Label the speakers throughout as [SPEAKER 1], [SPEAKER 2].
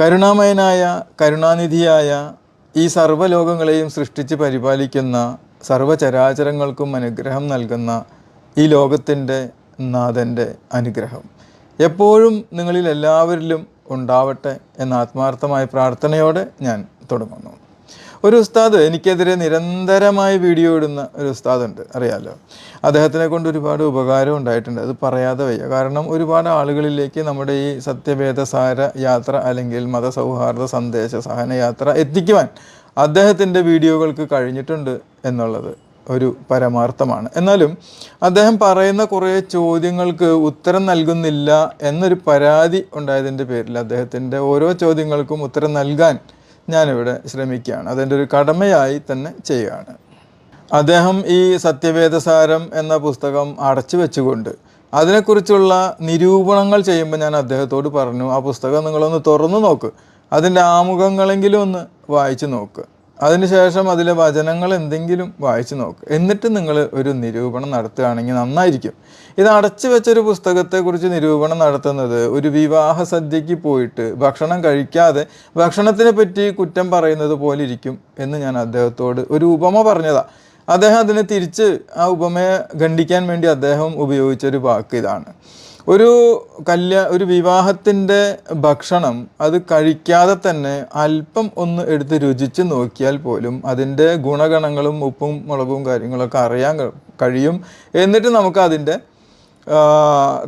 [SPEAKER 1] കരുണാമയനായ കരുണാനിധിയായ ഈ സർവലോകങ്ങളെയും സൃഷ്ടിച്ച് പരിപാലിക്കുന്ന സർവചരാചരങ്ങൾക്കും അനുഗ്രഹം നൽകുന്ന ഈ ലോകത്തിന്റെ നാഥന്റെ അനുഗ്രഹം. എപ്പോഴും നിങ്ങളിൽ എല്ലാവരിലും ഉണ്ടാവട്ടെ എന്ന ആത്മാർത്ഥമായ പ്രാർത്ഥനയോടെ ഞാൻ തുടങ്ങുന്നു. ഒരു ഉസ്താദ് എനിക്കെതിരെ നിരന്തരമായി വീഡിയോ ഇടുന്ന ഒരു ഉസ്താദുണ്ട് അറിയാലോ. അദ്ദേഹത്തിനെ കൊണ്ട് ഒരുപാട് ഉപകാരം ഉണ്ടായിട്ടുണ്ട്. അത് പറയാതെ വയ്യ. കാരണം ഒരുപാട് ആളുകളിലേക്ക് നമ്മുടെ ഈ സത്യവേദസാര യാത്ര അല്ലെങ്കിൽ മതസൗഹാർദ്ദ സന്ദേശ സഹന യാത്ര എത്തിക്കുവാൻ അദ്ദേഹത്തിന്റെ വീഡിയോകൾക്ക് കഴിഞ്ഞിട്ടുണ്ട് എന്നുള്ളത് ഒരു പരമാർത്ഥമാണ്. എന്നാലും അദ്ദേഹം പറയുന്ന കുറേ ചോദ്യങ്ങൾക്ക് ഉത്തരം നൽകുന്നില്ല എന്നൊരു പരാതി ഉണ്ടായതിന്റെ പേരിൽ അദ്ദേഹത്തിന്റെ ഓരോ ചോദ്യങ്ങൾക്കും ഉത്തരം നൽകാൻ ഞാനിവിടെ ശ്രമിക്കുകയാണ്. അതെന്റെ ഒരു കടമയായി തന്നെ ചെയ്യുകയാണ്. അദ്ദേഹം ഈ സത്യവേദസാരം എന്ന പുസ്തകം അടച്ചു വെച്ചുകൊണ്ട് അതിനെക്കുറിച്ചുള്ള നിരൂപണങ്ങൾ ചെയ്യുമ്പോൾ ഞാൻ അദ്ദേഹത്തോട് പറഞ്ഞു ആ പുസ്തകം നിങ്ങളൊന്ന് തുറന്നു നോക്ക്. അതിന്റെ ആമുഖങ്ങളെങ്കിലും ഒന്ന് വായിച്ചു നോക്ക്. അതിനുശേഷം അതിലെ വചനങ്ങൾ എന്തെങ്കിലും വായിച്ചു നോക്കുക എന്നിട്ട് നിങ്ങൾ ഒരു നിരൂപണം നടത്തുകയാണെങ്കിൽ നന്നായിരിക്കും. ഇത് അടച്ചു വെച്ചൊരു പുസ്തകത്തെക്കുറിച്ച് നിരൂപണം നടത്തുന്നത് ഒരു വിവാഹ സദ്യക്ക് പോയിട്ട് ഭക്ഷണം കഴിക്കാതെ ഭക്ഷണത്തിനെ പറ്റി കുറ്റം പറയുന്നത് പോലെ ഇരിക്കും എന്ന് ഞാൻ അദ്ദേഹത്തോട് ഒരു ഉപമ പറഞ്ഞതാ. അദ്ദേഹം അതിനെ തിരിച്ച് ആ ഉപമയെ ഖണ്ഡിക്കാൻ വേണ്ടി അദ്ദേഹം ഉപയോഗിച്ചൊരു വാക്ക് ഇതാണ്. ഒരു കല്യാ ഒരു വിവാഹത്തിന്റെ ഭക്ഷണം അത് കഴിക്കാതെ തന്നെ അല്പം ഒന്ന് എടുത്ത് രുചിച്ച് നോക്കിയാൽ പോലും അതിന്റെ ഗുണഗണങ്ങളും ഉപ്പും മുളകും കാര്യങ്ങളൊക്കെ അറിയാൻ കഴിയും. എന്നിട്ട് നമുക്ക് അതിന്റെ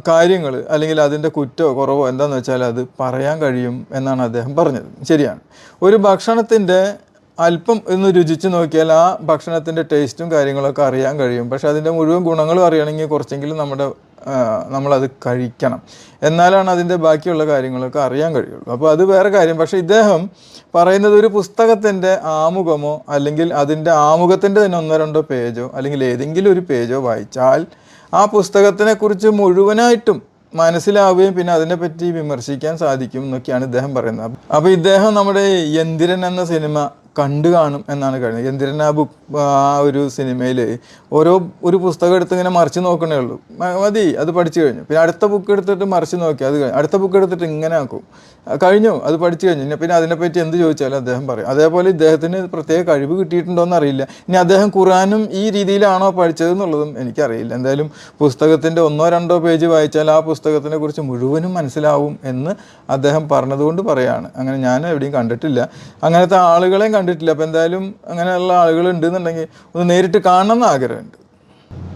[SPEAKER 1] കാര്യങ്ങൾ അല്ലെങ്കിൽ അതിന്റെ കുറ്റോ കുറവോ എന്താണെന്ന് വെച്ചാൽ അത് പറയാൻ കഴിയും എന്നാണ് അദ്ദേഹം പറഞ്ഞത്. ശരിയാണ്. ഒരു ഭക്ഷണത്തിന്റെ അല്പം ഒന്ന് രുചിച്ച് നോക്കിയാൽ ആ ഭക്ഷണത്തിന്റെ ടേസ്റ്റും കാര്യങ്ങളൊക്കെ അറിയാൻ കഴിയും. പക്ഷേ അതിന്റെ മുഴുവൻ ഗുണങ്ങളും അറിയണമെങ്കിൽ കുറച്ചെങ്കിലും നമ്മുടെ നമ്മളത് കഴിക്കണം. എന്നാലാണ് അതിന്റെ ബാക്കിയുള്ള കാര്യങ്ങളൊക്കെ അറിയാൻ കഴിയുള്ളൂ. അപ്പോൾ അത് വേറെ കാര്യം. പക്ഷേ ഇദ്ദേഹം പറയുന്നത് ഒരു പുസ്തകത്തിന്റെ ആമുഖമോ അല്ലെങ്കിൽ അതിന്റെ ആമുഖത്തിന്റെ തന്നെ ഒന്നോ രണ്ടോ പേജോ അല്ലെങ്കിൽ ഏതെങ്കിലും ഒരു പേജോ വായിച്ചാൽ ആ പുസ്തകത്തിനെക്കുറിച്ച് മുഴുവനായിട്ടും മനസ്സിലാവുകയും പിന്നെ അതിനെപ്പറ്റി വിമർശിക്കാൻ സാധിക്കും എന്നൊക്കെയാണ് ഇദ്ദേഹം പറയുന്നത്. അപ്പോൾ ഇദ്ദേഹം നമ്മുടെ യന്തിരൻ എന്ന സിനിമ കണ്ടു കാണും എന്നാണ് കഴിഞ്ഞത് എന്തിരനാ ആ ബുക്ക് ആ ഒരു സിനിമയിൽ ഓരോ ഒരു പുസ്തകം എടുത്ത് ഇങ്ങനെ മറിച്ച് നോക്കണേ ഉള്ളൂ. മതി അത് പഠിച്ചു കഴിഞ്ഞു. പിന്നെ അടുത്ത ബുക്ക് എടുത്തിട്ട് മറിച്ച് നോക്കി അത് കഴിഞ്ഞു. അടുത്ത ബുക്ക് എടുത്തിട്ട് ഇങ്ങനെ ആക്കും. കഴിഞ്ഞു അത് പഠിച്ചു കഴിഞ്ഞു. ഇനി പിന്നെ അതിനെപ്പറ്റി എന്ത് ചോദിച്ചാലും അദ്ദേഹം പറയും. അതേപോലെ ഇദ്ദേഹത്തിന് പ്രത്യേക കഴിവ് കിട്ടിയിട്ടുണ്ടോ എന്നറിയില്ല. ഇനി അദ്ദേഹം ഖുറാനും ഈ രീതിയിലാണോ പഠിച്ചത് എന്നുള്ളതും എനിക്കറിയില്ല. എന്തായാലും പുസ്തകത്തിന്റെ ഒന്നോ രണ്ടോ പേജ് വായിച്ചാൽ ആ പുസ്തകത്തിനെ കുറിച്ച് മുഴുവനും മനസ്സിലാവും എന്ന് അദ്ദേഹം പറഞ്ഞതുകൊണ്ട് പറയാണ്. അങ്ങനെ ഞാൻ എവിടെയും കണ്ടിട്ടില്ല. അങ്ങനത്തെ ആളുകളെയും കണ്ടിട്ടില്ല. അപ്പോൾ എന്തായാലും അങ്ങനെയുള്ള ആളുകൾ ഉണ്ടെന്നുണ്ടെങ്കിൽ ഒന്ന് നേരിട്ട് കാണണം എന്ന് ആഗ്രഹമുണ്ട്.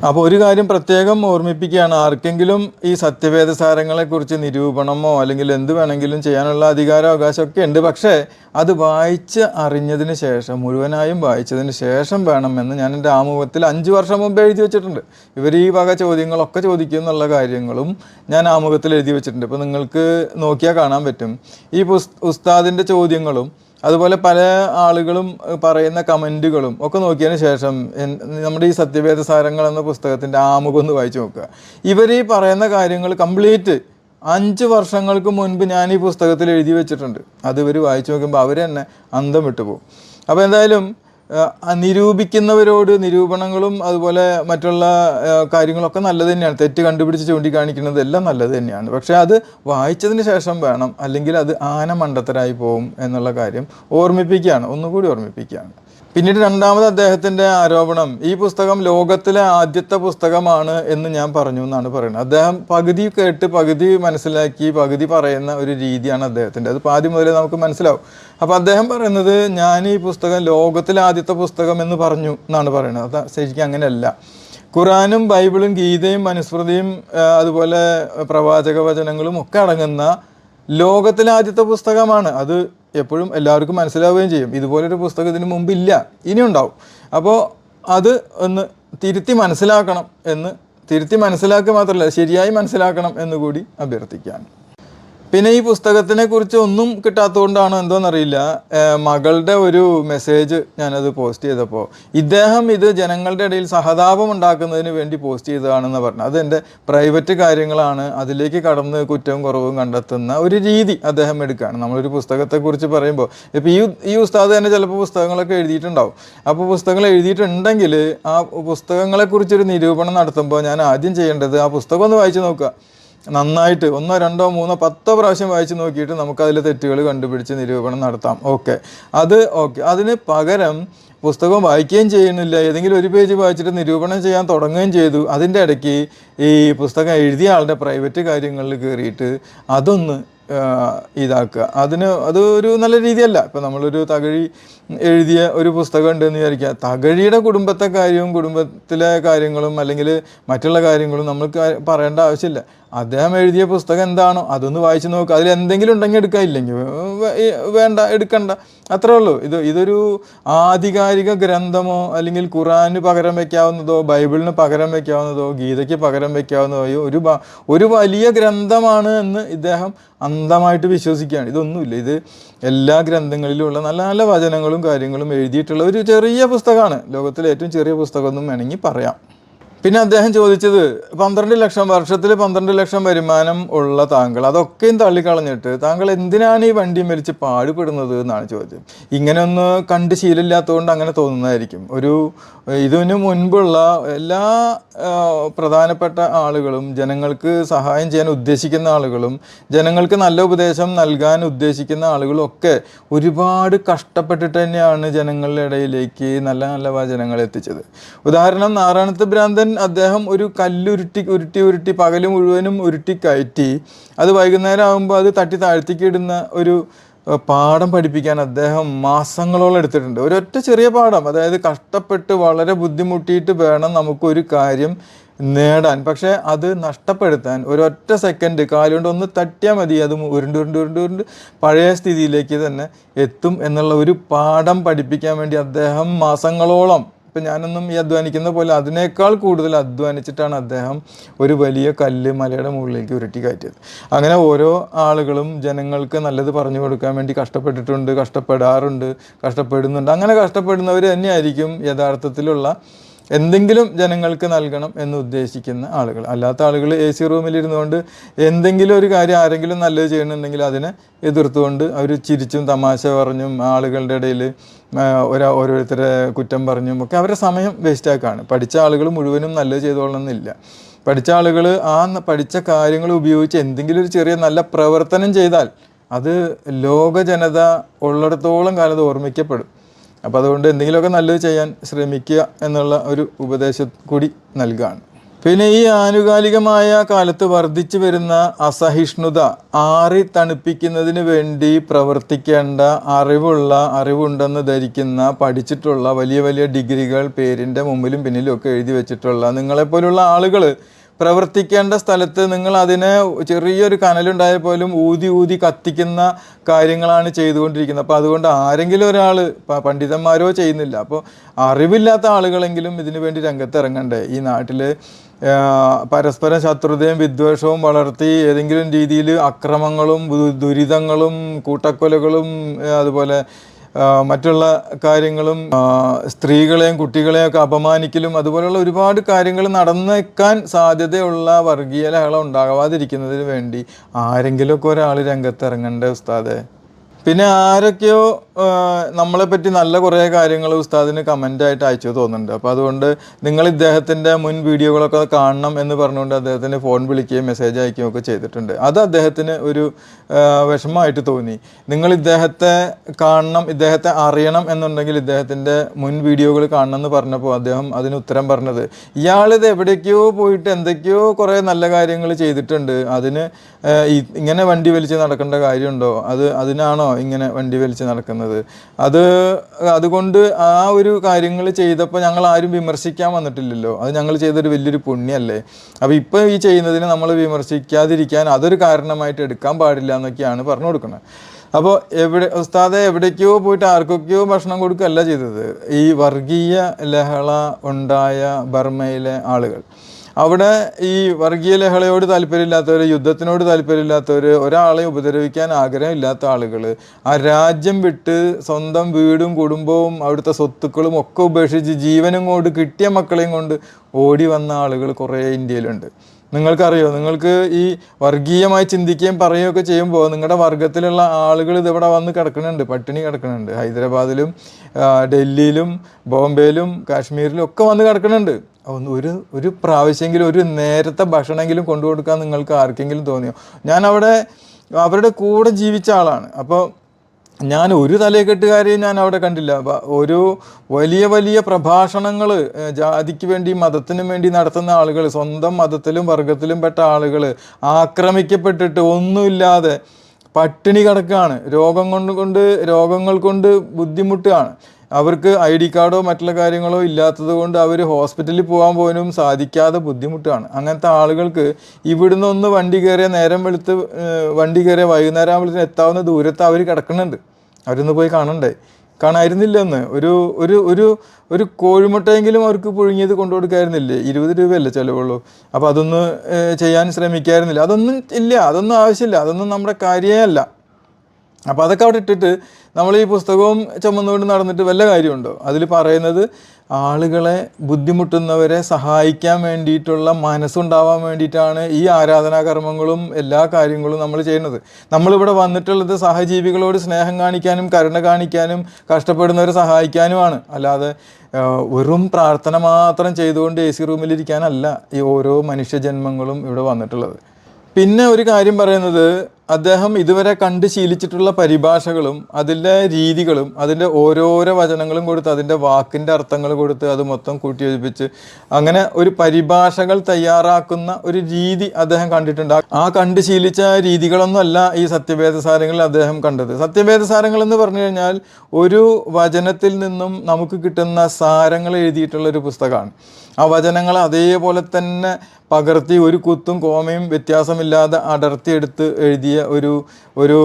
[SPEAKER 1] അപ്പോൾ ഒരു കാര്യം പ്രത്യേകം ഓർമ്മിപ്പിക്കുകയാണ്. ആർക്കെങ്കിലും ഈ സത്യവേദ സാരങ്ങളെക്കുറിച്ച് നിരൂപണമോ അല്ലെങ്കിൽ എന്ത് വേണമെങ്കിലും ചെയ്യാനുള്ള അധികാരം അവകാശമൊക്കെ ഉണ്ട്. പക്ഷേ അത് വായിച്ച് അറിഞ്ഞതിന് ശേഷം മുഴുവനായും വായിച്ചതിന് ശേഷം വേണമെന്ന് ഞാൻ എന്റെ ആമുഖത്തിൽ അഞ്ച് വർഷം മുമ്പ് എഴുതി വെച്ചിട്ടുണ്ട്. ഇവർ ഈ വക ചോദ്യങ്ങളൊക്കെ ചോദിക്കും എന്നുള്ള കാര്യങ്ങളും ഞാൻ ആമുഖത്തിൽ എഴുതി വെച്ചിട്ടുണ്ട്. ഇപ്പോൾ നിങ്ങൾക്ക് നോക്കിയാൽ കാണാൻ പറ്റും. ഈ പുസ് ഉസ്താദിന്റെ ചോദ്യങ്ങളും അതുപോലെ പല ആളുകളും പറയുന്ന കമന്റുകളും ഒക്കെ നോക്കിയതിന് ശേഷം നമ്മുടെ ഈ സത്യവേദ സാരങ്ങൾ എന്ന പുസ്തകത്തിന്റെ ആമുഖം ഒന്ന് വായിച്ചു നോക്കുക. ഇവർ ഈ പറയുന്ന കാര്യങ്ങൾ കംപ്ലീറ്റ് അഞ്ച് വർഷങ്ങൾക്ക് മുൻപ് ഞാൻ ഈ പുസ്തകത്തിൽ എഴുതി വെച്ചിട്ടുണ്ട്. അത് ഇവർ വായിച്ചു നോക്കുമ്പോൾ അവർ തന്നെ അന്തം വിട്ടുപോകും. അപ്പോൾ എന്തായാലും നിരൂപിക്കുന്നവരോട് നിരൂപണങ്ങളും അതുപോലെ മറ്റുള്ള കാര്യങ്ങളൊക്കെ നല്ലത് തന്നെയാണ്. തെറ്റ് കണ്ടുപിടിച്ച് ചൂണ്ടിക്കാണിക്കുന്നത് എല്ലാം നല്ലത് തന്നെയാണ്. പക്ഷേ അത് വായിച്ചതിന് ശേഷം വേണം. അല്ലെങ്കിൽ അത് ആന മണ്ടത്തരായി പോകും എന്നുള്ള കാര്യം ഓർമ്മിപ്പിക്കുകയാണ്. ഒന്നുകൂടി ഓർമ്മിപ്പിക്കുകയാണ്. പിന്നീട് രണ്ടാമത് അദ്ദേഹത്തിന്റെ ആരോപണം ഈ പുസ്തകം ലോകത്തിലെ ആദ്യത്തെ പുസ്തകമാണ് എന്ന് ഞാൻ പറഞ്ഞു എന്നാണ് പറയുന്നത്. അദ്ദേഹം പകുതി കേട്ട് പകുതി മനസ്സിലാക്കി പകുതി പറയുന്ന ഒരു രീതിയാണ് അദ്ദേഹത്തിന്റെ അത് ആദ്യം മുതലേ നമുക്ക് മനസ്സിലാവും. അപ്പോൾ അദ്ദേഹം പറയുന്നത് ഞാൻ ഈ പുസ്തകം ലോകത്തിലെ ആദ്യത്തെ പുസ്തകം എന്ന് പറഞ്ഞു എന്നാണ് പറയുന്നത്. അത് ശരിക്കും അങ്ങനെയല്ല. ഖുറാനും ബൈബിളും ഗീതയും മനുസ്മൃതിയും അതുപോലെ പ്രവാചക വചനങ്ങളും ഒക്കെ അടങ്ങുന്ന ലോകത്തിലെ ആദ്യത്തെ പുസ്തകമാണ്. അത് എപ്പോഴും എല്ലാവർക്കും മനസ്സിലാവുകയും ചെയ്യും. ഇതുപോലൊരു പുസ്തകം ഇതിനു മുമ്പില്ല. ഇല്ല ഇനി ഉണ്ടാവും അപ്പോൾ അത് ഒന്ന് തിരുത്തി മനസ്സിലാക്കണം എന്ന് തിരുത്തി മനസ്സിലാക്കുക മാത്രമല്ല ശരിയായി മനസ്സിലാക്കണം എന്ന് കൂടി പിന്നെ ഈ പുസ്തകത്തിനെ കുറിച്ച് ഒന്നും കിട്ടാത്തതുകൊണ്ടാണോ എന്തോന്നറിയില്ല. മകളുടെ ഒരു മെസ്സേജ് ഞാനത് പോസ്റ്റ് ചെയ്തപ്പോൾ ഇദ്ദേഹം ഇത് ജനങ്ങളുടെ ഇടയിൽ സഹതാപം ഉണ്ടാക്കുന്നതിന് വേണ്ടി പോസ്റ്റ് ചെയ്തതാണെന്ന് പറഞ്ഞു. അതെന്റെ പ്രൈവറ്റ് കാര്യങ്ങളാണ്. അതിലേക്ക് കടന്ന് കുറ്റവും കുറവും കണ്ടെത്തുന്ന ഒരു രീതി അദ്ദേഹം എടുക്കുകയാണ്. നമ്മളൊരു പുസ്തകത്തെക്കുറിച്ച് പറയുമ്പോൾ ഇപ്പോൾ ഈ ഈ ഉസ്താദ് തന്നെ ചിലപ്പോൾ പുസ്തകങ്ങളൊക്കെ എഴുതിയിട്ടുണ്ടാവും. അപ്പോൾ പുസ്തകങ്ങൾ എഴുതിയിട്ടുണ്ടെങ്കിൽ ആ പുസ്തകങ്ങളെക്കുറിച്ചൊരു നിരൂപണം നടത്തുമ്പോൾ ഞാൻ ആദ്യം ചെയ്യേണ്ടത് ആ പുസ്തകം ഒന്ന് വായിച്ചു നോക്കുക. നന്നായിട്ട് ഒന്നോ രണ്ടോ മൂന്നോ പത്തോ പ്രാവശ്യം വായിച്ച് നോക്കിയിട്ട് നമുക്ക് അതിലെ തെറ്റുകൾ കണ്ടുപിടിച്ച് നിരൂപണം നടത്താം. ഓക്കെ. അത് ഓക്കെ. അതിന് പകരം പുസ്തകം വായിക്കുകയും ചെയ്യുന്നില്ല. ഏതെങ്കിലും ഒരു പേജ് വായിച്ചിട്ട് നിരൂപണം ചെയ്യാൻ തുടങ്ങുകയും ചെയ്തു. അതിന്റെ ഇടയ്ക്ക് ഈ പുസ്തകം എഴുതിയ ആളുടെ പ്രൈവറ്റ് കാര്യങ്ങളിൽ കയറിയിട്ട് അതൊന്ന് ഇതാക്കുക. അതിന് അത് ഒരു നല്ല രീതിയല്ല. ഇപ്പം നമ്മളൊരു തകഴി എഴുതിയ ഒരു പുസ്തകം ഉണ്ടെന്ന് വിചാരിക്കുക. തകഴിയുടെ കുടുംബത്തെ കാര്യവും കുടുംബത്തിലെ കാര്യങ്ങളും അല്ലെങ്കിൽ മറ്റുള്ള കാര്യങ്ങളും നമ്മൾ പറയേണ്ട ആവശ്യമില്ല. അദ്ദേഹം എഴുതിയ പുസ്തകം എന്താണോ അതൊന്ന് വായിച്ചു നോക്കുക അതിൽ എന്തെങ്കിലും ഉണ്ടെങ്കിൽ എടുക്കുക. ഇല്ലെങ്കിൽ വേണ്ട എടുക്കണ്ട. അത്രേ ഉള്ളൂ. ഇത് ഇതൊരു ആധികാരിക ഗ്രന്ഥമോ അല്ലെങ്കിൽ ഖുറാന് പകരം വയ്ക്കാവുന്നതോ ബൈബിളിന് പകരം വയ്ക്കാവുന്നതോ ഗീതയ്ക്ക് പകരം വയ്ക്കാവുന്നതോ ഒരു ഒരു വലിയ ഗ്രന്ഥമാണ് എന്ന് ഇദ്ദേഹം അന്ധമായിട്ട് വിശ്വസിക്കുകയാണ്. ഇതൊന്നുമില്ല. ഇത് എല്ലാ ഗ്രന്ഥങ്ങളിലുമുള്ള നല്ല നല്ല വചനങ്ങളും കാര്യങ്ങളും എഴുതിയിട്ടുള്ള ഒരു ചെറിയ പുസ്തകമാണ്. ലോകത്തിലെ ഏറ്റവും ചെറിയ പുസ്തകം എന്നും വേണമെങ്കിൽ പറയാം. പിന്നെ അദ്ദേഹം ചോദിച്ചത് പന്ത്രണ്ട് ലക്ഷം വർഷത്തിൽ പന്ത്രണ്ട് ലക്ഷം വരുമാനം ഉള്ള താങ്കൾ അതൊക്കെയും തള്ളിക്കളഞ്ഞിട്ട് താങ്കൾ എന്തിനാണ് ഈ വണ്ടി മരിച്ച് പാടുപെടുന്നത് എന്നാണ് ചോദ്യം. ഇങ്ങനെയൊന്ന് കണ്ട് ശീലമില്ലാത്തതുകൊണ്ട് അങ്ങനെ തോന്നുന്നതായിരിക്കും. ഒരു ഇതിനു മുൻപുള്ള എല്ലാ പ്രധാനപ്പെട്ട ആളുകളും ജനങ്ങൾക്ക് സഹായം ചെയ്യാൻ ഉദ്ദേശിക്കുന്ന ആളുകളും ജനങ്ങൾക്ക് നല്ല ഉപദേശം നൽകാൻ ഉദ്ദേശിക്കുന്ന ആളുകളും ഒക്കെ ഒരുപാട് കഷ്ടപ്പെട്ടിട്ട് തന്നെയാണ് ജനങ്ങളുടെ ഇടയിലേക്ക് നല്ല നല്ല വചനങ്ങൾ എത്തിച്ചത്. ഉദാഹരണം നാരായണത്ത് ഭ്രാന്തൻ അദ്ദേഹം ഒരു കല്ലുരുട്ടി ഉരുട്ടി ഉരുട്ടി പകൽ മുഴുവനും ഉരുട്ടി കയറ്റി. അത് വൈകുന്നേരം ആകുമ്പോൾ അത് തട്ടി താഴ്ത്തിക്കിടുന്ന ഒരു പാഠം പഠിപ്പിക്കാൻ അദ്ദേഹം മാസങ്ങളോളം എടുത്തിട്ടുണ്ട്. ഒരൊറ്റ ചെറിയ പാഠം അതായത് കഷ്ടപ്പെട്ട് വളരെ ബുദ്ധിമുട്ടിയിട്ട് വേണം നമുക്കൊരു കാര്യം നേടാൻ. പക്ഷേ അത് നഷ്ടപ്പെടുത്താൻ ഒരൊറ്റ സെക്കൻഡ് കാലുകൊണ്ട് ഒന്ന് തട്ടിയാൽ മതി അത് ഉരുണ്ട് ഉരുണ്ട് ഉരുണ്ട് ഉരുണ്ട് പഴയ സ്ഥിതിയിലേക്ക് തന്നെ എത്തും എന്നുള്ള ഒരു പാഠം പഠിപ്പിക്കാൻ വേണ്ടി അദ്ദേഹം മാസങ്ങളോളം ഇപ്പം ഞാനൊന്നും ഈ അധ്വാനിക്കുന്ന പോലെ അതിനേക്കാൾ കൂടുതൽ അധ്വാനിച്ചിട്ടാണ് അദ്ദേഹം ഒരു വലിയ കല്ല് മലയുടെ മുകളിലേക്ക് ഉരുട്ടി കയറ്റിയത്. അങ്ങനെ ഓരോ ആളുകളും ജനങ്ങൾക്ക് നല്ലത് പറഞ്ഞു കൊടുക്കാൻ വേണ്ടി കഷ്ടപ്പെട്ടിട്ടുണ്ട് കഷ്ടപ്പെടാറുണ്ട് കഷ്ടപ്പെടുന്നുണ്ട്. അങ്ങനെ കഷ്ടപ്പെടുന്നവർ തന്നെയായിരിക്കും യഥാർത്ഥത്തിലുള്ള എന്തെങ്കിലും ജനങ്ങൾക്ക് നൽകണം എന്ന് ഉദ്ദേശിക്കുന്ന ആളുകൾ. അല്ലാത്ത ആളുകൾ എ സി റൂമിലിരുന്നുകൊണ്ട് എന്തെങ്കിലും ഒരു കാര്യം ആരെങ്കിലും നല്ലത് ചെയ്യണമെന്നുണ്ടെങ്കിൽ അതിനെ എതിർത്തുകൊണ്ട് അവർ ചിരിച്ചും തമാശ പറഞ്ഞും ആളുകളുടെ ഇടയിൽ ഒരാ ഓരോരുത്തരെ കുറ്റം പറഞ്ഞും ഒക്കെ അവരുടെ സമയം വേസ്റ്റാക്കാണ് പഠിച്ച ആളുകൾ മുഴുവനും നല്ലത് ചെയ്തോളണമെന്നില്ല. പഠിച്ച ആളുകൾ ആ പഠിച്ച കാര്യങ്ങൾ ഉപയോഗിച്ച് എന്തെങ്കിലും ഒരു ചെറിയ നല്ല പ്രവർത്തനം ചെയ്താൽ അത് ലോക ജനത ഉള്ളിടത്തോളം കാലത്ത് ഓർമ്മിക്കപ്പെടും. അപ്പോൾ അതുകൊണ്ട് എന്തെങ്കിലുമൊക്കെ നല്ലത് ചെയ്യാൻ ശ്രമിക്കുക എന്നുള്ള ഒരു ഉപദേശം കൂടി നൽകുകയാണ് പിന്നെ ഈ ആനുകാലികമായ കാലത്ത് വർദ്ധിച്ചു വരുന്ന അസഹിഷ്ണുത ആറി തണുപ്പിക്കുന്നതിന് വേണ്ടി പ്രവർത്തിക്കേണ്ട അറിവുള്ള അറിവുണ്ടെന്ന് ധരിക്കുന്ന പഠിച്ചിട്ടുള്ള വലിയ വലിയ ഡിഗ്രികൾ പേരിന്റെ മുമ്പിലും പിന്നിലും ഒക്കെ എഴുതി വെച്ചിട്ടുള്ള നിങ്ങളെപ്പോലുള്ള ആളുകൾ പ്രവർത്തിക്കേണ്ട സ്ഥലത്ത് നിങ്ങൾ അതിനെ ചെറിയൊരു കനലുണ്ടായാൽ പോലും ഊതി ഊതി കത്തിക്കുന്ന കാര്യങ്ങളാണ് ചെയ്തുകൊണ്ടിരിക്കുന്നത്. അപ്പോൾ അതുകൊണ്ട് ആരെങ്കിലും ഒരാൾ പണ്ഡിതന്മാരോ ചെയ്യുന്നില്ല. അപ്പോൾ അറിവില്ലാത്ത ആളുകളെങ്കിലും ഇതിനു വേണ്ടി രംഗത്ത് ഇറങ്ങണ്ടേ ഈ നാട്ടിൽ പരസ്പരം ശത്രുതയും വിദ്വേഷവും വളർത്തി ഏതെങ്കിലും രീതിയിൽ അക്രമങ്ങളും ദുരിതങ്ങളും കൂട്ടക്കൊലകളും അതുപോലെ മറ്റുള്ള കാര്യങ്ങളും സ്ത്രീകളെയും കുട്ടികളെയും ഒക്കെ അപമാനിക്കലും അതുപോലെയുള്ള ഒരുപാട് കാര്യങ്ങൾ നടന്നേക്കാൻ സാധ്യതയുള്ള വർഗീയ ലഹളം ഉണ്ടാകാതിരിക്കുന്നതിന് വേണ്ടി ആരെങ്കിലുമൊക്കെ ഒരാൾ രംഗത്ത് ഇറങ്ങണ്ടേ ഉസ്താദെ? പിന്നെ ആരൊക്കെയോ ആ, നമ്മളെപ്പറ്റി നല്ല കുറേ കാര്യങ്ങൾ ഉസ്താദിന് കമന്റായിട്ട് അയച്ചു തോന്നുന്നുണ്ട്. അപ്പോൾ അതുകൊണ്ട് നിങ്ങൾ ഇദ്ദേഹത്തിന്റെ മുൻ വീഡിയോകളൊക്കെ കാണണം എന്ന് പറഞ്ഞുകൊണ്ട് അദ്ദേഹത്തിന് ഫോൺ വിളിക്കുകയും മെസ്സേജ് അയക്കുകയും ഒക്കെ ചെയ്തിട്ടുണ്ട്. അത് അദ്ദേഹത്തിന് ഒരു വിഷമമായിട്ട് തോന്നി. നിങ്ങൾ ഇദ്ദേഹത്തെ കാണണം ഇദ്ദേഹത്തെ അറിയണം എന്നുണ്ടെങ്കിൽ ഇദ്ദേഹത്തിന്റെ മുൻ വീഡിയോകൾ കാണണം എന്ന് പറഞ്ഞപ്പോൾ അദ്ദേഹം അതിന് ഉത്തരം പറഞ്ഞത്. ഇയാളിത് എവിടേക്കോ പോയിട്ട് എന്തൊക്കെയോ കുറേ നല്ല കാര്യങ്ങൾ ചെയ്തിട്ടുണ്ട്. അതിന് ഇങ്ങനെ വണ്ടി വലിച്ച് നടക്കേണ്ട കാര്യമുണ്ടോ? അത് അതിനാണോ ഇങ്ങനെ വണ്ടി വലിച്ച് നടക്കുന്നത്? അത് അതുകൊണ്ട് ആ ഒരു കാര്യങ്ങൾ ചെയ്തപ്പോൾ ഞങ്ങൾ ആരും വിമർശിക്കാൻ വന്നിട്ടില്ലല്ലോ. അത് ഞങ്ങൾ ചെയ്തൊരു വലിയൊരു പുണ്യമല്ലേ അപ്പോൾ ഇപ്പോൾ ഈ ചെയ്യുന്നതിന് നമ്മൾ വിമർശിക്കാതിരിക്കാൻ അതൊരു കാരണമായിട്ട് എടുക്കാൻ പാടില്ല എന്നൊക്കെയാണ് പറഞ്ഞു കൊടുക്കുന്നത്. അപ്പോൾ എവിടെ ഉസ്താദെ എവിടേക്കോ പോയിട്ട് ആർക്കൊക്കെയോ ഭക്ഷണം കൊടുക്കുകയല്ല ചെയ്തത്. ഈ വർഗീയ ലഹള ഉണ്ടായ ബർമയിലെ ആളുകൾ. അവിടെ ഈ വർഗീയ ലഹളയോട് താല്പര്യമില്ലാത്തവർ യുദ്ധത്തിനോട് താല്പര്യമില്ലാത്തവർ ഒരാളെ ഉപദ്രവിക്കാൻ ആഗ്രഹമില്ലാത്ത ആളുകൾ ആ രാജ്യം വിട്ട് സ്വന്തം വീടും കുടുംബവും അവിടുത്തെ സ്വത്തുക്കളും ഒക്കെ ഉപേക്ഷിച്ച് ജീവനും കൊണ്ട് കിട്ടിയ മക്കളെയും കൊണ്ട് ഓടി വന്ന ആളുകൾ കുറേ ഇന്ത്യയിലുണ്ട്. നിങ്ങൾക്കറിയോ? നിങ്ങൾക്ക് ഈ വർഗീയമായി ചിന്തിക്കുകയും പറയുകയൊക്കെ ചെയ്യുമ്പോൾ നിങ്ങളുടെ വർഗത്തിലുള്ള ആളുകൾ ഇതിവിടെ വന്ന് കിടക്കുന്നുണ്ട് പട്ടിണി കിടക്കുന്നുണ്ട്. ഹൈദരാബാദിലും ഡൽഹിയിലും ബോംബെയിലും കാശ്മീരിലും ഒക്കെ വന്ന് കിടക്കുന്നുണ്ട്. ഒന്ന് ഒരു ഒരു പ്രാവശ്യമെങ്കിലും ഒരു നേരത്തെ ഭക്ഷണമെങ്കിലും കൊണ്ടു കൊടുക്കാൻ നിങ്ങൾക്ക് ആർക്കെങ്കിലും തോന്നിയോ? ഞാൻ അവിടെ അവരുടെ കൂടെ ജീവിച്ച ആളാണ്. അപ്പോൾ ഞാൻ ഒരു തലയെക്കെട്ടുകാരെയും ഞാൻ അവിടെ കണ്ടില്ല. ഒരു വലിയ വലിയ പ്രഭാഷണങ്ങൾ ജാതിക്ക് വേണ്ടി മതത്തിനും വേണ്ടി നടത്തുന്ന ആളുകൾ സ്വന്തം മതത്തിലും വർഗത്തിലും പെട്ട ആളുകൾ ആക്രമിക്കപ്പെട്ടിട്ട് ഒന്നുമില്ലാതെ പട്ടിണി കിടക്കുകയാണ്. രോഗം കൊണ്ട് കൊണ്ട് രോഗങ്ങൾ കൊണ്ട് ബുദ്ധിമുട്ടുകയാണ്. അവർക്ക് ഐ ഡി കാർഡോ മറ്റുള്ള കാര്യങ്ങളോ ഇല്ലാത്തത് കൊണ്ട് അവർ ഹോസ്പിറ്റലിൽ പോകാൻ പോലും സാധിക്കാതെ ബുദ്ധിമുട്ടാണ്. അങ്ങനത്തെ ആളുകൾക്ക് ഇവിടുന്ന് ഒന്ന് വണ്ടി കയറിയ നേരം വെളുത്ത് വണ്ടി കയറിയ വൈകുന്നേരം ആകുമ്പോഴത്തേന് എത്താവുന്ന ദൂരത്ത് അവർ കിടക്കുന്നുണ്ട്. അവരൊന്ന് പോയി കാണണ്ടേ? കാണായിരുന്നില്ല ഒരു ഒരു ഒരു ഒരു കോഴിമുട്ടയെങ്കിലും അവർക്ക് പുഴുങ്ങിയത് കൊണ്ടു കൊടുക്കായിരുന്നില്ലേ? ഇരുപത് രൂപയല്ലേ ചിലവുള്ളൂ. അപ്പോൾ അതൊന്ന് ചെയ്യാൻ ശ്രമിക്കായിരുന്നില്ല. അതൊന്നും ഇല്ല. അതൊന്നും ആവശ്യമില്ല. അതൊന്നും നമ്മുടെ കാര്യമേ അല്ല. അപ്പോൾ അതൊക്കെ അവിടെ ഇട്ടിട്ട് നമ്മൾ ഈ പുസ്തകവും ചുമന്നുകൊണ്ട് നടന്നിട്ട് വല്ല കാര്യമുണ്ടോ? അതിൽ പറയുന്നത് ആളുകളെ ബുദ്ധിമുട്ടുന്നവരെ സഹായിക്കാൻ വേണ്ടിയിട്ടുള്ള മനസ്സുണ്ടാവാൻ വേണ്ടിയിട്ടാണ് ഈ ആരാധനാകർമ്മങ്ങളും എല്ലാ കാര്യങ്ങളും നമ്മൾ ചെയ്യുന്നത്. നമ്മളിവിടെ വന്നിട്ടുള്ളത് സഹജീവികളോട് സ്നേഹം കാണിക്കാനും കരുണ കാണിക്കാനും കഷ്ടപ്പെടുന്നവരെ സഹായിക്കാനുമാണ്. അല്ലാതെ വെറും പ്രാർത്ഥന മാത്രം ചെയ്തുകൊണ്ട് എ സി റൂമിലിരിക്കാനല്ല ഈ ഓരോ മനുഷ്യജന്മങ്ങളും ഇവിടെ വന്നിട്ടുള്ളത്. പിന്നെ ഒരു കാര്യം പറയുന്നത് അദ്ദേഹം ഇതുവരെ കണ്ട് ശീലിച്ചിട്ടുള്ള പരിഭാഷകളും അതിന്റെ രീതികളും അതിന്റെ ഓരോരോ വചനങ്ങളും കൊടുത്ത് അതിന്റെ വാക്കിന്റെ അർത്ഥങ്ങൾ കൊടുത്ത് അത് മൊത്തം കൂട്ടിയോജിപ്പിച്ച് അങ്ങനെ ഒരു പരിഭാഷകൾ തയ്യാറാക്കുന്ന ഒരു രീതി അദ്ദേഹം കണ്ടിട്ടുണ്ട്. ആ- കണ്ട് ശീലിച്ച രീതികളൊന്നുമല്ല ഈ സത്യവേദസാരങ്ങളിൽ അദ്ദേഹം കണ്ടത്. സത്യവേദസാരങ്ങൾ എന്ന് പറഞ്ഞു കഴിഞ്ഞാൽ ഒരു വചനത്തിൽ നിന്നും നമുക്ക് കിട്ടുന്ന സാരങ്ങൾ എഴുതിയിട്ടുള്ള ഒരു പുസ്തകമാണ്. ആ വചനങ്ങൾ അതേപോലെ തന്നെ പകർത്തി ഒരു കുത്തും കോമയും വ്യത്യാസമില്ലാതെ അടർത്തിയെടുത്ത് എഴുതിയ ഒരു ഒരു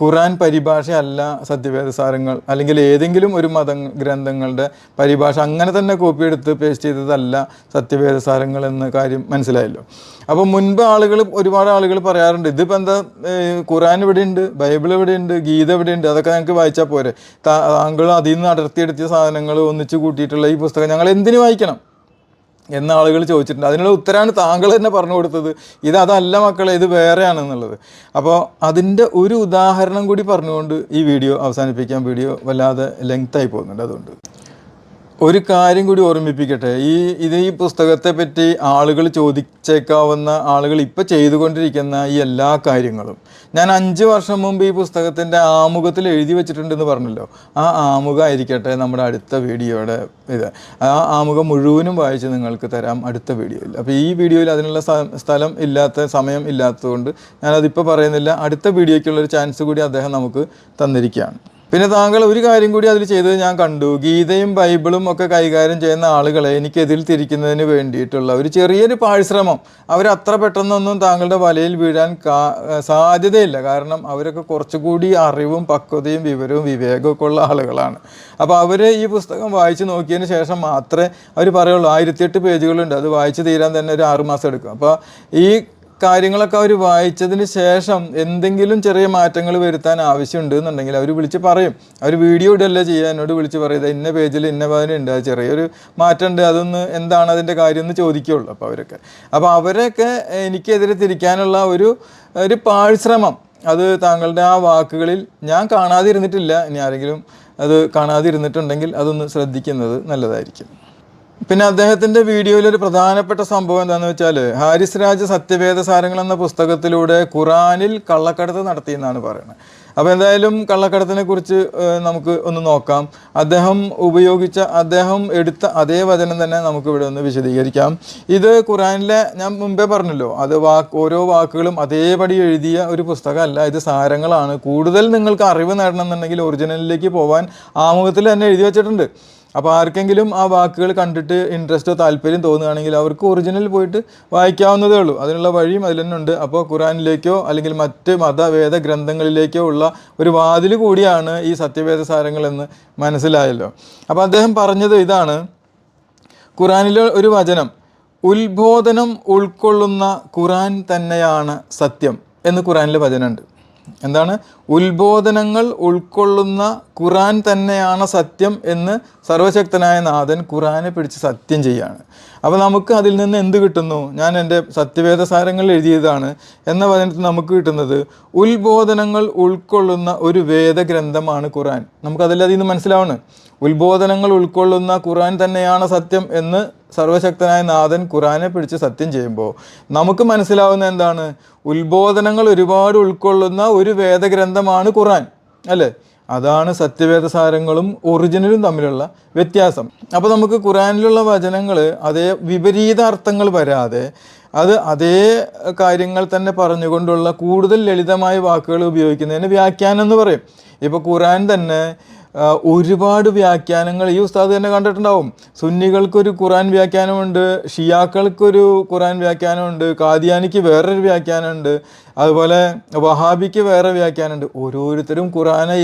[SPEAKER 1] ഖുറാൻ പരിഭാഷയല്ല സത്യവേദസാരങ്ങൾ അല്ലെങ്കിൽ ഏതെങ്കിലും ഒരു മത ഗ്രന്ഥങ്ങളുടെ പരിഭാഷ അങ്ങനെ തന്നെ കോപ്പി എടുത്ത് പേസ്റ്റ് ചെയ്തതല്ല സത്യവേദസാരങ്ങൾ എന്ന കാര്യം മനസ്സിലായല്ലോ. അപ്പോൾ മുൻപ് ആളുകൾ ഒരുപാട് ആളുകൾ പറയാറുണ്ട് ഇതിപ്പോൾ എന്താ ഖുറാൻ ഇവിടെയുണ്ട് ബൈബിൾ ഇവിടെയുണ്ട് ഗീത ഇവിടെയുണ്ട് അതൊക്കെ ഞങ്ങൾക്ക് വായിച്ചാൽ പോരെ. താങ്കൾ അതിൽ നിന്ന് അടർത്തിയെടുത്തിയ സാധനങ്ങൾ ഒന്നിച്ച് കൂട്ടിയിട്ടുള്ള ഈ പുസ്തകം ഞങ്ങൾ എന്തിനു വായിക്കണം? എന്ന ആളുകൾ ചോദിച്ചിട്ടുണ്ട്. അതിനുള്ള ഉത്തരമാണ് താങ്കൾ തന്നെ പറഞ്ഞു കൊടുത്തത്. ഇത് അതല്ല മക്കളെ ഇത് വേറെയാണെന്നുള്ളത്. അപ്പോൾ അതിന്റെ ഒരു ഉദാഹരണം കൂടി പറഞ്ഞുകൊണ്ട് ഈ വീഡിയോ അവസാനിപ്പിക്കാൻ വീഡിയോ വല്ലാതെ ലെങ്തായി പോകുന്നുണ്ട് അതുകൊണ്ട്. ഒരു കാര്യം കൂടി ഓർമ്മിപ്പിക്കട്ടെ. ഈ ഇത് ഈ പുസ്തകത്തെ പറ്റി ആളുകൾ ചോദിച്ചേക്കാവുന്ന ആളുകൾ ഇപ്പോൾ ചെയ്തുകൊണ്ടിരിക്കുന്ന ഈ എല്ലാ കാര്യങ്ങളും. ഞാൻ അഞ്ച് വർഷം മുമ്പ് ഈ പുസ്തകത്തിന്റെ ആമുഖത്തിൽ എഴുതി വെച്ചിട്ടുണ്ടെന്ന് പറഞ്ഞല്ലോ. ആ ആമുഖമായിരിക്കട്ടെ നമ്മുടെ അടുത്ത വീഡിയോയുടെ ഇത്. ആ ആമുഖം മുഴുവനും വായിച്ച് നിങ്ങൾക്ക് തരാം അടുത്ത വീഡിയോയിൽ. അപ്പോൾ ഈ വീഡിയോയിൽ അതിനുള്ള സ്ഥ- സ്ഥലം ഇല്ലാത്ത സമയം ഇല്ലാത്തതുകൊണ്ട് ഞാനതിപ്പോൾ പറയുന്നില്ല. അടുത്ത വീഡിയോയ്ക്കുള്ളൊരു ചാൻസ് കൂടി അദ്ദേഹം നമുക്ക് തന്നിരിക്കുകയാണ്. പിന്നെ താങ്കൾ ഒരു കാര്യം കൂടി അതിൽ ചെയ്തത് ഞാൻ കണ്ടു. ഗീതയും ബൈബിളും ഒക്കെ കൈകാര്യം ചെയ്യുന്ന ആളുകളെ എനിക്കെതിൽ തിരിക്കുന്നതിന് വേണ്ടിയിട്ടുള്ള ഒരു ചെറിയൊരു പാഴ്ശ്രമം. അവർ അത്ര പെട്ടെന്നൊന്നും താങ്കളുടെ വലയിൽ വീഴാൻ സാധ്യതയില്ല. കാരണം അവരൊക്കെ കുറച്ചുകൂടി അറിവും പക്വതയും വിവരവും വിവേകമൊക്കെ ഉള്ള ആളുകളാണ്. അപ്പോൾ അവർ ഈ പുസ്തകം വായിച്ച് നോക്കിയതിന് ശേഷം മാത്രമേ അവർ പറയുള്ളൂ ആയിരത്തിയെട്ട് പേജുകളുണ്ട്. അത് വായിച്ച് തീരാൻ തന്നെ ഒരു ആറുമാസം എടുക്കും. അപ്പോൾ ഈ കാര്യങ്ങളൊക്കെ അവർ വായിച്ചതിന് ശേഷം എന്തെങ്കിലും ചെറിയ മാറ്റങ്ങൾ വരുത്താൻ ആവശ്യമുണ്ട് എന്നുണ്ടെങ്കിൽ അവർ വിളിച്ച് പറയും. അവർ വീഡിയോ ഇടല്ലേ ചെയ്യുക. എന്നോട് വിളിച്ച് പറയുന്നത് ഇന്ന പേജിൽ ഇന്ന പതിനുണ്ട് അത് ചെറിയൊരു മാറ്റമുണ്ട്. അതൊന്ന് എന്താണ് അതിന്റെ കാര്യം എന്ന് ചോദിക്കുകയുള്ളൂ അപ്പോൾ അവരൊക്കെ. അപ്പോൾ അവരൊക്കെ എനിക്കെതിരെ തിരിക്കാനുള്ള ഒരു ഒരു പാഴ്ശ്രമം അത് താങ്കളുടെ ആ വാക്കുകളിൽ ഞാൻ കാണാതിരുന്നിട്ടില്ല. ഇനി ആരെങ്കിലും അത് കാണാതിരുന്നിട്ടുണ്ടെങ്കിൽ അതൊന്ന് ശ്രദ്ധിക്കുന്നത് നല്ലതായിരിക്കും. പിന്നെ അദ്ദേഹത്തിന്റെ വീഡിയോയിൽ ഒരു പ്രധാനപ്പെട്ട സംഭവം എന്താണെന്ന് വെച്ചാൽ ഹാരിസ് രാജ് സത്യവേദ സാരങ്ങൾ എന്ന പുസ്തകത്തിലൂടെ ഖുറാനിൽ കള്ളക്കടത്ത് നടത്തിയെന്നാണ് പറയുന്നത്. അപ്പോൾ എന്തായാലും കള്ളക്കടത്തിനെ കുറിച്ച് നമുക്ക് ഒന്ന് നോക്കാം. അദ്ദേഹം ഉപയോഗിച്ച അദ്ദേഹം എടുത്ത അതേ വചനം തന്നെ നമുക്ക് ഇവിടെ ഒന്ന് വിശദീകരിക്കാം. ഇത് ഖുറാനിലെ ഞാൻ മുമ്പേ പറഞ്ഞല്ലോ അത് വാക്ക് ഓരോ വാക്കുകളും അതേപടി എഴുതിയ ഒരു പുസ്തകമല്ല ഇത് സാരങ്ങളാണ്. കൂടുതൽ നിങ്ങൾക്ക് അറിവ് നേടണമെന്നുണ്ടെങ്കിൽ ഒറിജിനലിലേക്ക് പോകാൻ ആമുഖത്തിൽ തന്നെ എഴുതി വെച്ചിട്ടുണ്ട്. അപ്പോൾ ആർക്കെങ്കിലും ആ വാക്കുകൾ കണ്ടിട്ട് ഇൻട്രസ്റ്റോ താല്പര്യം തോന്നുകയാണെങ്കിൽ അവർക്ക് ഒറിജിനൽ പോയിട്ട് വായിക്കാവുന്നതേ ഉള്ളൂ. അതിനുള്ള വഴിയും അതിൽ തന്നെ ഉണ്ട്. അപ്പോൾ ഖുറാനിലേക്കോ അല്ലെങ്കിൽ മറ്റ് മതവേദ ഗ്രന്ഥങ്ങളിലേക്കോ ഉള്ള ഒരു വാതിൽ കൂടിയാണ് ഈ സത്യവേദ സാരങ്ങളെന്ന് മനസ്സിലായല്ലോ. അപ്പോൾ അദ്ദേഹം പറഞ്ഞത് ഇതാണ്. ഖുറാനിലെ ഒരു വചനം ഉത്ബോധനം ഉൾക്കൊള്ളുന്ന ഖുറാൻ തന്നെയാണ് സത്യം എന്ന് ഖുറാനിലെ വചനമുണ്ട്. എന്താണ്? ഉത്ബോധനങ്ങൾ ഉൾക്കൊള്ളുന്ന ഖുറാൻ തന്നെയാണ് സത്യം എന്ന് സർവശക്തനായ നാഥൻ ഖുറാനെ പിടിച്ച് സത്യം ചെയ്യാണ്. അപ്പോൾ നമുക്ക് അതിൽ നിന്ന് എന്ത് കിട്ടുന്നു? ഞാൻ എന്റെ സത്യവേദ സാരങ്ങളിൽ എഴുതിയതാണ്. എന്ന വചനത്തിൽ നമുക്ക് കിട്ടുന്നത് ഉത്ബോധനങ്ങൾ ഉൾക്കൊള്ളുന്ന ഒരു വേദഗ്രന്ഥമാണ് ഖുറാൻ നമുക്കതിൽ അതിൽ നിന്ന് മനസ്സിലാവണം. ഉത്ബോധനങ്ങൾ ഉൾക്കൊള്ളുന്ന ഖുറാൻ തന്നെയാണ് സത്യം എന്ന് സർവശക്തനായ നാഥൻ ഖുറാനെ പിടിച്ച് സത്യം ചെയ്യുമ്പോൾ നമുക്ക് മനസ്സിലാവുന്ന എന്താണ്? ഉത്ബോധനങ്ങൾ ഒരുപാട് ഉൾക്കൊള്ളുന്ന ഒരു വേദഗ്രന്ഥമാണ് ഖുറാൻ അല്ലേ? അതാണ് സത്യവേദസാരങ്ങളും ഒറിജിനലും തമ്മിലുള്ള വ്യത്യാസം. അപ്പോൾ നമുക്ക് ഖുറാനിലുള്ള വചനങ്ങൾ അതേ വിപരീത അർത്ഥങ്ങൾ വരാതെ അത് അതേ കാര്യങ്ങൾ തന്നെ പറഞ്ഞുകൊണ്ടുള്ള കൂടുതൽ ലളിതമായ വാക്കുകൾ ഉപയോഗിക്കുന്നതിന് വ്യാഖ്യാനം എന്ന് പറയും. ഇപ്പോൾ ഖുറാൻ തന്നെ ഒരുപാട് വ്യാഖ്യാനങ്ങൾ ഈ ഉസ്താദ് തന്നെ കണ്ടിട്ടുണ്ടാവും. സുന്നികൾക്കൊരു ഖുറാൻ വ്യാഖ്യാനമുണ്ട് ഷിയാക്കൾക്കൊരു ഖുറാൻ വ്യാഖ്യാനമുണ്ട് കാദിയാനിക്ക് വേറൊരു വ്യാഖ്യാനമുണ്ട് അതുപോലെ വഹാബിക്ക് വേറെ വ്യാഖ്യാനമുണ്ട്. ഓരോരുത്തരും ഖുറാനെ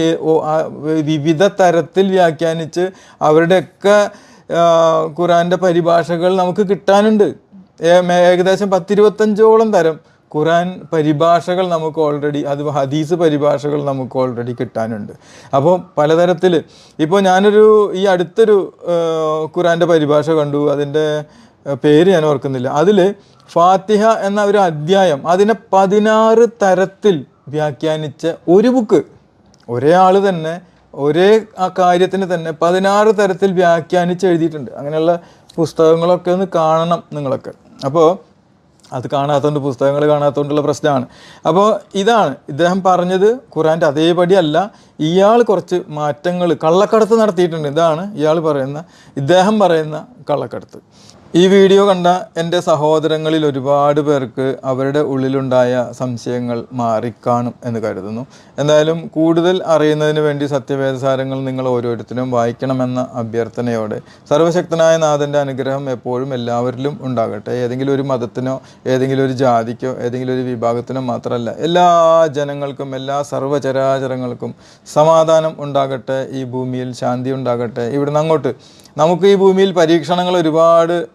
[SPEAKER 1] വിവിധ തരത്തിൽ വ്യാഖ്യാനിച്ച് അവരുടെയൊക്കെ ഖുറാന്റെ പരിഭാഷകൾ നമുക്ക് കിട്ടാനുണ്ട്. ഏകദേശം പത്തിരുപത്തഞ്ചോളം തരം ഖുറാൻ പരിഭാഷകൾ നമുക്ക് ഓൾറെഡി അത് ഹദീസ് പരിഭാഷകൾ നമുക്ക് ഓൾറെഡി കിട്ടാനുണ്ട്. അപ്പോൾ പലതരത്തിൽ ഇപ്പോൾ ഞാനൊരു ഈ അടുത്തൊരു ഖുറാന്റെ പരിഭാഷ കണ്ടു അതിന്റെ പേര് ഞാൻ ഓർക്കുന്നില്ല. അതിൽ ഫാത്തിഹ എന്ന ഒരു അധ്യായം അതിനെ പതിനാറ് തരത്തിൽ വ്യാഖ്യാനിച്ച ഒരു ബുക്ക് ഒരേ ആൾ തന്നെ ഒരേ ആ കാര്യത്തിന് തന്നെ പതിനാറ് തരത്തിൽ വ്യാഖ്യാനിച്ച് എഴുതിയിട്ടുണ്ട്. അങ്ങനെയുള്ള പുസ്തകങ്ങളൊക്കെ ഒന്ന് കാണണം നിങ്ങളൊക്കെ. അപ്പോൾ അത് കാണാത്തതുകൊണ്ട് പുസ്തകങ്ങൾ കാണാത്തതുകൊണ്ടുള്ള പ്രശ്നമാണ് അപ്പോൾ ഇതാണ് ഇദ്ദേഹം പറഞ്ഞത് ഖുറാന്റെ അതേപടി അല്ല ഇയാൾ കുറച്ച് മാറ്റങ്ങൾ കള്ളക്കടത്ത് നടത്തിയിട്ടുണ്ട്. ഇതാണ് ഇയാൾ പറയുന്ന ഇദ്ദേഹം പറയുന്ന കള്ളക്കടത്ത്. ഈ വീഡിയോ കണ്ട എന്റെ സഹോദരങ്ങളിൽ ഒരുപാട് പേർക്ക് അവരുടെ ഉള്ളിലുണ്ടായ സംശയങ്ങൾ മാറിക്കാണും എന്ന് കരുതുന്നു. എന്തായാലും കൂടുതൽ അറിയുന്നതിന് വേണ്ടി സത്യവേദസാരങ്ങൾ നിങ്ങൾ ഓരോരുത്തരും വായിക്കണമെന്ന അഭ്യർത്ഥനയോടെ സർവശക്തനായ നാഥന്റെ അനുഗ്രഹം എപ്പോഴും എല്ലാവരിലും ഉണ്ടാകട്ടെ. ഏതെങ്കിലും ഒരു മതത്തിനോ ഏതെങ്കിലും ഒരു ജാതിക്കോ ഏതെങ്കിലും ഒരു വിഭാഗത്തിനോ മാത്രമല്ല എല്ലാ ജനങ്ങൾക്കും എല്ലാ സർവചരാചരങ്ങൾക്കും സമാധാനം ഉണ്ടാകട്ടെ ഈ ഭൂമിയിൽ ശാന്തി ഉണ്ടാകട്ടെ. ഇവിടുന്ന് അങ്ങോട്ട് നമുക്ക് ഈ ഭൂമിയിൽ പരീക്ഷണങ്ങൾ ഒരുപാട്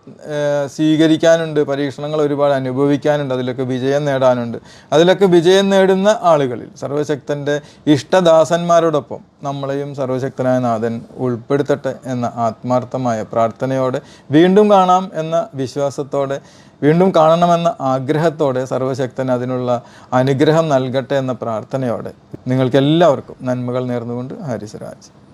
[SPEAKER 1] സ്വീകരിക്കാനുണ്ട് പരീക്ഷണങ്ങൾ ഒരുപാട് അനുഭവിക്കാനുണ്ട് അതിലൊക്കെ വിജയം നേടാനുണ്ട്. അതിലൊക്കെ വിജയം നേടുന്ന ആളുകളിൽ സർവശക്തന്റെ ഇഷ്ടദാസന്മാരോടൊപ്പം നമ്മളെയും സർവശക്തനായ നാഥൻ ഉൾപ്പെടുത്തട്ടെ എന്ന ആത്മാർത്ഥമായ പ്രാർത്ഥനയോടെ വീണ്ടും കാണാം എന്ന വിശ്വാസത്തോടെ വീണ്ടും കാണണമെന്ന ആഗ്രഹത്തോടെ സർവശക്തൻ അതിനുള്ള അനുഗ്രഹം നൽകട്ടെ എന്ന പ്രാർത്ഥനയോടെ നിങ്ങൾക്കെല്ലാവർക്കും നന്മകൾ നേർന്നുകൊണ്ട് ഹരിസരാജ്